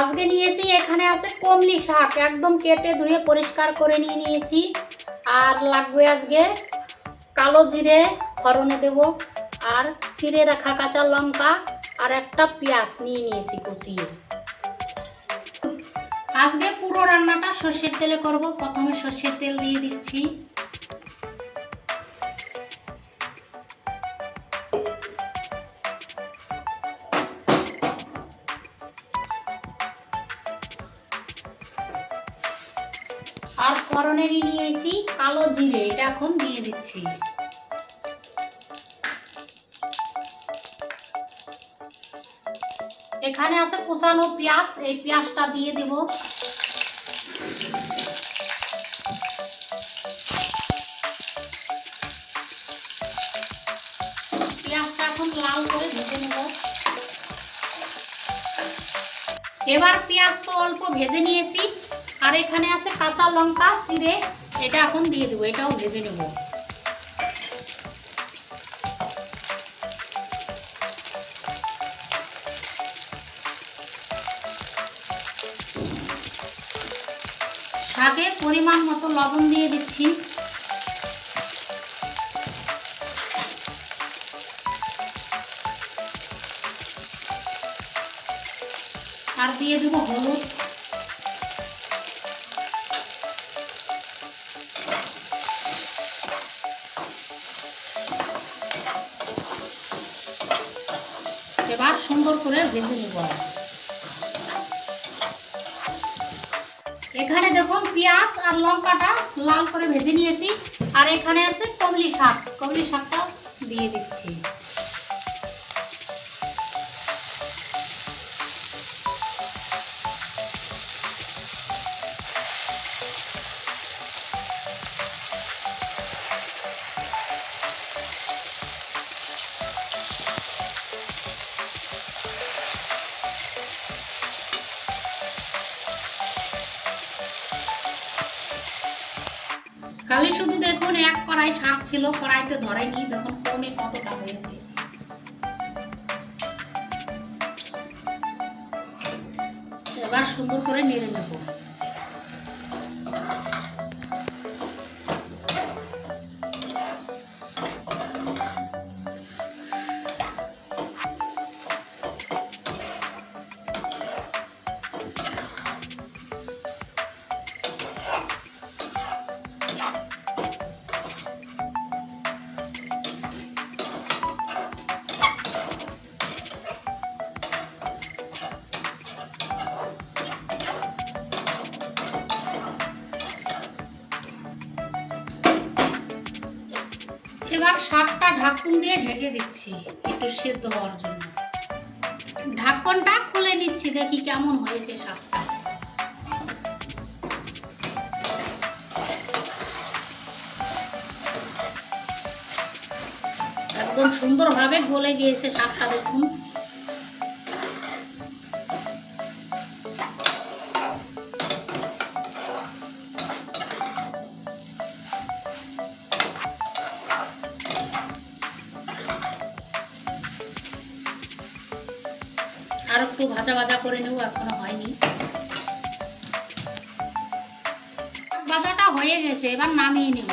আজকে নিয়েছি, এখানে আছে কমলি শাক, একদম কেটে ধুয়ে পরিষ্কার করে নিয়ে নিয়েছি। আর লাগবে আজকে কালো জিরে ফরনে দেব, আর চিড়ে রাখা কাঁচা লঙ্কা, আর একটা পেঁয়াজ নিয়ে নিয়েছি কুচিয়ে। আজকে পুরো রান্নাটা সর্ষের তেলে করব, প্রথমে সর্ষের তেল দিয়ে দিচ্ছি। আর ফরনেরই নিয়েছি কালো জিরে, এটা এখন দিয়ে দিচ্ছি। এখানে আছে কুচানো পেঁয়াজ, এই পেঁয়াজটা দিয়ে দেব। পেঁয়াজটা এখন লাল করে ভেজে নেব। এবার পেঁয়াজ তো অল্প ভেজে নিয়েছি। আর এখানে আছে কাঁচা লঙ্কা, চিড়ে। এটা এখন দিয়ে দেবো, এটাও ভেজে নেব। শাকে পরিমাণ মতো লবণ দিয়ে দিচ্ছি। আর দিয়ে দেবো হলুদ। এবার সুন্দর করে ভেজে নেব এখানে দেখুন পেঁয়াজ আর লঙ্কাটা লাল করে ভেজে নিয়েছি। আর এখানে আছে কমলি শাক। কমলি শাকটা দিয়ে দিচ্ছি। খালি শুধু দেখুন এক কড়াই শাক ছিল, কড়াইতে ধরেনি, দেখুন কমে কতটা হয়েছে। এবার সুন্দর করে নেড়ে নেব। এবার শাকটা ঢাকুন দিয়ে ঢেকে দিচ্ছি একটু সেদ্ধ হওয়ার জন্য। ঢাকনটা খুলে নিচ্ছি, দেখি কেমন হয়েছে শাকটা একদম সুন্দরভাবে গলে গিয়েছে শাকটা দেখুন। আর একটু ভাজা ভাজা করে নেব এখনও হয়নি। ভাজাটা হয়ে গেছে এবার নামিয়ে নেব।